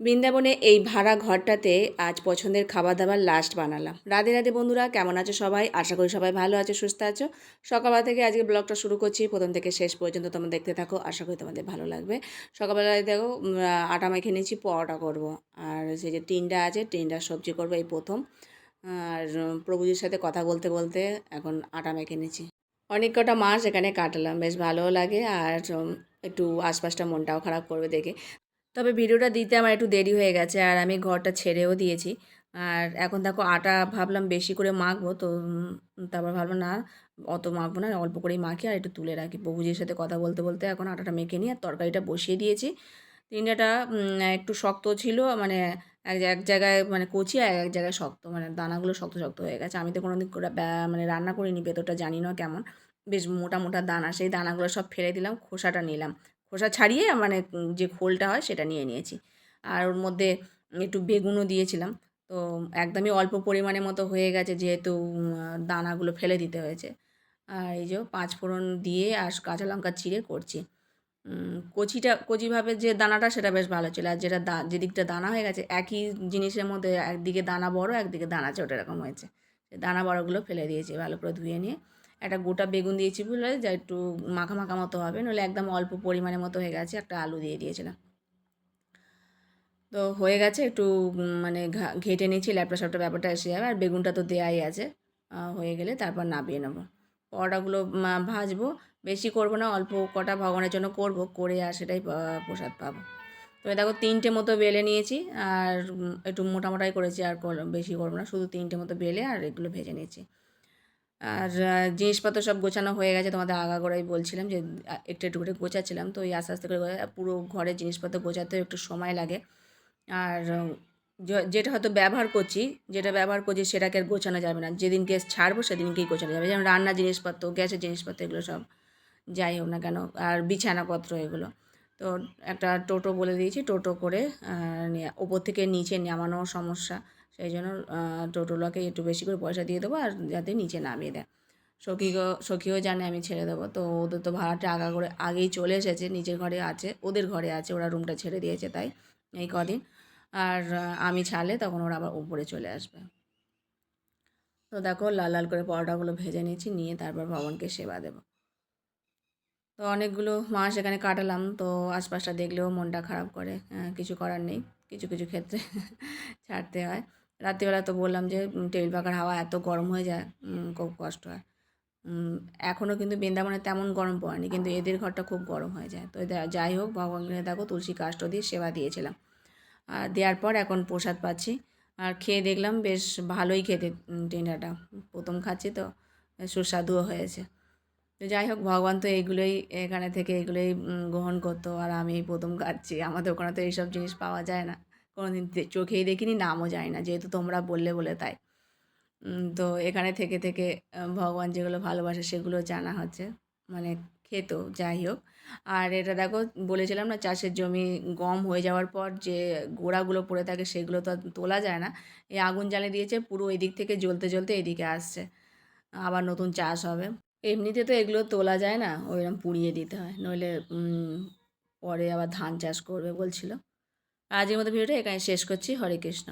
বৃন্দাবনে এই ভাড়া ঘরটাতে আজ পছন্দের খাবার দাবার লাস্ট বানালাম। রাধে রাধে বন্ধুরা, কেমন আছো সবাই? আশা করি সবাই ভালো আছো, সুস্থ আছো। সকালবেলা থেকে আজকে ব্লগটা শুরু করছি। প্রথম থেকে শেষ পর্যন্ত তোমরা দেখতে থাকো। আশা করি তোমাদের ভালো লাগবে। সকালবেলায় দেখো আটা মেখে নিয়েছি, পরোটা করব। আর সেই যে টিনটা আছে টিনটার সবজি করব, এই প্রথম। আর প্রভুজির সাথে কথা বলতে বলতে এখন আটা মেখে নিয়েছি। অনেক কটা মাস এখানে কাটালাম, বেশ ভালোও লাগে। আর একটু আশপাশটা মনটাও খারাপ করবে দেখে। তবে ভিডিওটা দিতে আমার একটু দেরি হয়ে গেছে আর আমি ঘরটা ছেড়েও দিয়েছি। আর এখন দেখো আটা ভাবলাম বেশি করে মাখবো তো তারপর ভাবলাম না অত মাখবো না, অল্প করেই মাখি আর একটু তুলে রাখি। ববুজির সাথে কথা বলতে বলতে এখন আটাটা মেখে নিয়ে আর তরকারিটা বসিয়ে দিয়েছি। তিনটাটা একটু শক্ত ছিল মানে এক এক জায়গায় মানে কচি আর এক জায়গায় শক্ত মানে দানাগুলো শক্ত শক্ত হয়ে গেছে। আমি তো কোনো দিন মানে রান্না করিনি, ভেতরটা জানি না কেমন। বেশ মোটা মোটা দানা, সেই দানাগুলো সব ফেলে দিলাম, খোসাটা নিলাম। খোসা ছাড়িয়ে মানে যে খোলটা হয় সেটা নিয়ে নিয়েছি। আর ওর মধ্যে একটু বেগুনও দিয়েছিলাম। তো একদমই অল্প পরিমাণে মতো হয়ে গেছে যেহেতু দানাগুলো ফেলে দিতে হয়েছে। আর এই যে পাঁচ ফোড়ন দিয়ে আর কাঁচা লঙ্কা চিড়ে করছি। কচিটা কচিভাবে যে দানাটা সেটা বেশ ভালো ছিল। আর যেটা দা যেদিকটা দানা হয়ে গেছে, একই জিনিসের মধ্যে একদিকে দানা বড়, একদিকে দানা ছোট এরকম হয়েছে। দানা বড়গুলো ফেলে দিয়েছি ভালো করে ধুয়ে নিয়ে। একটা গোটা বেগুন দিয়েছি বলে যা একটু মাখা মাখা মতো হবে, নইলে একদম অল্প পরিমাণের মতো হয়ে গেছে, একটা আলু দিয়ে দিয়েছিলাম। তো হয়ে গেছে, একটু মানে ঘেটে নিয়েছি ল্যাপটা স্যাপটা ব্যাপারটা এসে যাবে, আর বেগুনটা তো দেয়াই আছে। হয়ে গেলে তারপর নামিয়ে নেব। পরোটাগুলো ভাজবো, বেশি করব না, অল্প কটা ভগবানের জন্য করব, করে আর সেটাই প্রসাদ পাবো। তো দেখো, তিনটে মতো বেলে নিয়েছি, আর একটু মোটামোটাই করেছি, আর বেশি করব না, শুধু তিনটে মতো বেলে আর এগুলো ভেজে নিয়েছি। আর জিনিসপত্র সব গোছানো হয়ে গেছে। তোমাদের আগাগোড়াই বলছিলাম যে একটু একটু করে গোছাচ্ছিলাম। তো এই আস্তে আস্তে করে পুরো ঘরের জিনিসপত্র গোছাতেও একটু সময় লাগে। আর যেটা হয়তো ব্যবহার করছি, যেটা ব্যবহার করছি সেটাকে আর গোছানো যাবে না। যেদিনকে ছাড়বো সেদিনকেই গোছানো যাবে। যেমন রান্নার জিনিসপত্র, গ্যাসের জিনিসপত্র এগুলো সব যাই হোক না কেন, আর বিছানাপত্র এগুলো। তো একটা টোটো বলে দিয়েছি, টোটো করে ওপর থেকে নিচে নামানো সমস্যা। সেই জন্য টোটোলাকে একটু বেশি করে পয়সা দিয়ে দেবো আর যাতে নিচে নামিয়ে দেয়। সখীও সখীও জানে আমি ছেড়ে দেবো। তো ওদের তো ভাড়াটা আগা করে আগেই চলে এসেছে, নিজের ঘরে আছে, ওদের ঘরে আছে, ওরা রুমটা ছেড়ে দিয়েছে তাই এই কদিন। আর আমি ছাড়লে তখন ওরা আবার উপরে চলে আসবে। তো দেখো, লাল লাল করে পরোটাগুলো ভেজে নিয়েছি, নিয়ে তারপর ভবনকে সেবা দেবো। তো অনেকগুলো মাস এখানে কাটালাম, তো আশপাশটা দেখলেও মনটা খারাপ করে কিছু করার নেই, কিছু কিছু ক্ষেত্রে ছাড়তে হয়। রাত্রিবেলা তো বললাম যে টেবিল পাখার হাওয়া এত গরম হয়ে যায় খুব কষ্ট হয়। এখনও কিন্তু বৃন্দাবনে তেমন গরম পড়েনি, কিন্তু এদের ঘরটা খুব গরম হয়ে যায়। তো যাই হোক ভগবানকে দেখো, তুলসী কাষ্ট দিয়ে সেবা দিয়েছিলাম। আর দেওয়ার পর এখন প্রসাদ পাচ্ছি। আর খেয়ে দেখলাম বেশ ভালোই খেতে টিন্ডাটা প্রথম খাচ্ছি তো সুস্বাদুও হয়েছে। তো যাই হোক, ভগবান তো এইগুলোই এখানে থেকে এগুলোই গ্রহণ করতো। আর আমি প্রথম খাচ্ছি। আমাদের ওখানে তো এইসব জিনিস পাওয়া যায় না। কোনোদিন দে- চোখেই দেখিনি, নামও যায় না, যেহেতু তোমরা বললে বলে তাই। তো এখানে থেকে থেকে ভগবান যেগুলো ভালোবাসে সেগুলো জানা হচ্ছে মানে খেত, যাই হোক। আর এটা দেখো, বলেছিলাম না, চাষের জমি গম হয়ে যাওয়ার পর যে গোড়াগুলো পড়ে থাকে সেগুলো তো তোলা যায় না। এই আগুন জ্বালিয়ে দিয়েছে, পুরো এদিক থেকে জ্বলতে জ্বলতে এদিকে আসছে। আবার নতুন চাষ হবে। এমনিতে তো এগুলো তোলা যায় না, ওইরকম পুড়িয়ে দিতে হয়। নইলে পরে আবার ধান চাষ করবে বলছিল। আজকের মতো ভিডিওটা এখানে শেষ করছি হরে কৃষ্ণ